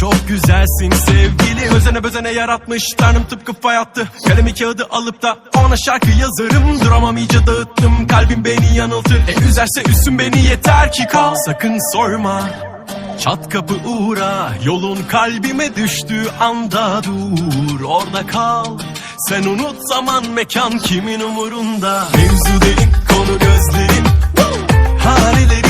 Çok güzelsin sevgili. Özene bezene yaratmış Tanrım tıpkı fay attı. Kalemi kağıdı alıp da ona şarkı yazarım. Duramam iyice dağıttım Kalbim beni yanıltır. E üzerse üstün beni yeter ki kal. Sakın sorma Çat kapı uğra. Yolun kalbime düştüğü anda dur Orada kal. Sen unut zaman mekan kimin umurunda? Mevzu derin konu gözlerin. Hanelerine